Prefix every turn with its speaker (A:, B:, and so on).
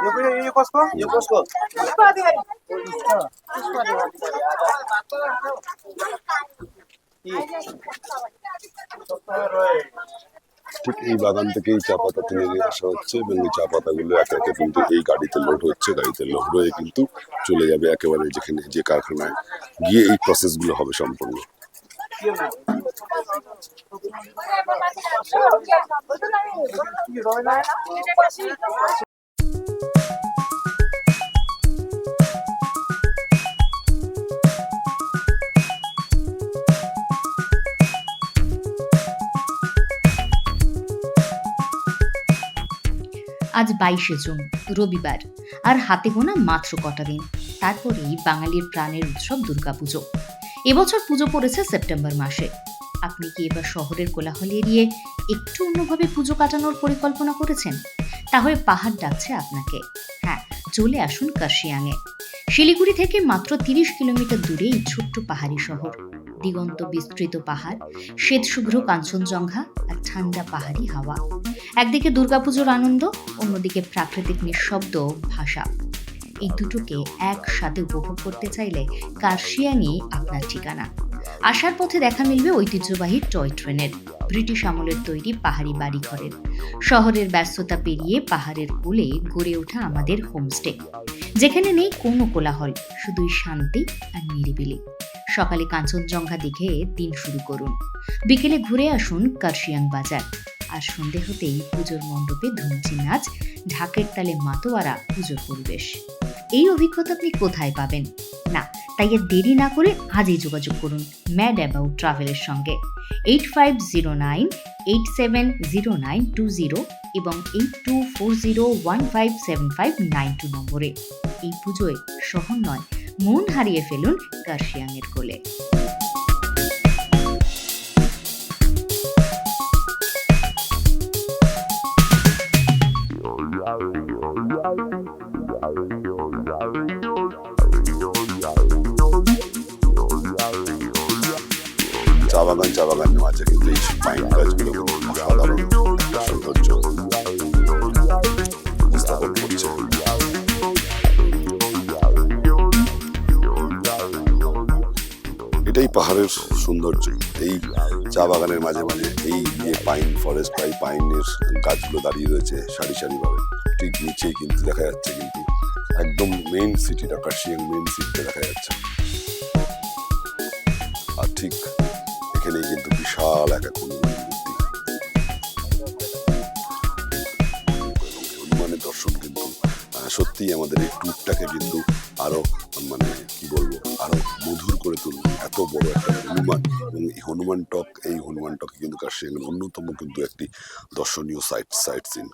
A: ये कोई ये किसको ये किसको
B: ঠিক এই বাগান থেকেই চা পাতা তুলে নিয়ে আসা হচ্ছে এবং এই চা পাতাগুলো একে একে কিন্তু এই গাড়িতে লোড হচ্ছে গাড়িতে লোড হয়ে কিন্তু চলে যাবে একেবারে যেখানে যে কারখানায় গিয়ে এই প্রসেসগুলো হবে সম্পূর্ণ
C: আজ বাইশে জুন, রবিবার, আর হাতে গোনা মাত্র কটা দিন। তারপরেই বাঙালির প্রাণের উৎসব দুর্গাপুজো। এবছর পুজো পড়েছে সেপ্টেম্বর মাসে। আপনি কি এবার শহরের কোলাহল এড়িয়ে একটু অন্যভাবে পুজো কাটানোর পরিকল্পনা করেছেন? তাহলে পাহাড় ডাকছে আপনাকে। হ্যাঁ চলে আসুন কার্শিয়াংয়ে। শিলিগুড়ি থেকে মাত্র তিরিশ কিলোমিটার দূরে এই ছোট্ট পাহাড়ি শহর। দিগন্ত বিস্তৃত পাহাড়, শ্বেতশুভ্র কাঞ্চনজঙ্ঘা আর ঠান্ডা পাহাড়ি হাওয়া। একদিকে দুর্গাপুজোর আনন্দ, অন্যদিকে প্রাকৃতিক নিঃশব্দ ভাষা। এই দুটোকে একসাথে উপভোগ করতে চাইলে কার্শিয়াংই আপনার ঠিকানা। আসার পথে দেখা মিলবে ঐতিহ্যবাহী টয় ট্রেনের, ব্রিটিশ আমলের তৈরি পাহাড়ি বাড়িঘরের। শহরের ব্যস্ততা পেরিয়ে পাহাড়ের কোলে গড়ে ওঠা আমাদের হোমস্টে। যেখানে নেই কোনো কোলাহল, শুধুই শান্তি আর নিরিবিলি। সকালে কাঞ্চনজঙ্ঘা দেখে দিন শুরু করুন। বিকেলে ঘুরে আসুন কার্শিয়াং বাজার। আর সন্ধে হতেই পুজোর মণ্ডপে ধুমচি নাচ, ঢাকের তালে মাতোয়ারা, পুজোর পরিবেশ। এই অভিজ্ঞতা আপনি কোথায় পাবেন? না, তাই আর দেরি না করে আজই যোগাযোগ করুন ম্যাড অ্যাবাউট ট্রাভেলের সঙ্গে। Eight five zero nine, eight seven zero nine two zero এবং eight two four zero one five seven five nine two নম্বরে। এই পুজোয় শহর নয় মন হারিয়ে ফেলুন কার্শিয়াংয়ের কোলে।
B: চা বাগান চা বাগানের মাঝে কিন্তু এই পাইন গাছগুলো অসাধারণ সৌন্দর্য। এটাই পাহাড়ের সৌন্দর্য। এই চা বাগানের মাঝে মাঝে এই যে পাইন ফরেস্ট বা এই পাইনের গাছগুলো দাঁড়িয়ে রয়েছে সারি সারিভাবে, ঠিক নিচেই কিন্তু দেখা যাচ্ছে কিন্তু একদম মেইন সিটিটা কার্শিয়াং মেইন সিটিটা দেখা যাচ্ছে। আর ঠিক এখানেই কিন্তু বিশাল এক এক আহ, সত্যিই আমাদের এই ট্যুরটাকে কিন্তু আরও মানে কি বলব আরও মধুর করে তুলবো। এত বড় একটা হনুমান এবং এই হনুমান টক এই হনুমান টকে কিন্তু কাশ্মীর অন্যতম কিন্তু একটি দর্শনীয় সাইট সাইট সিন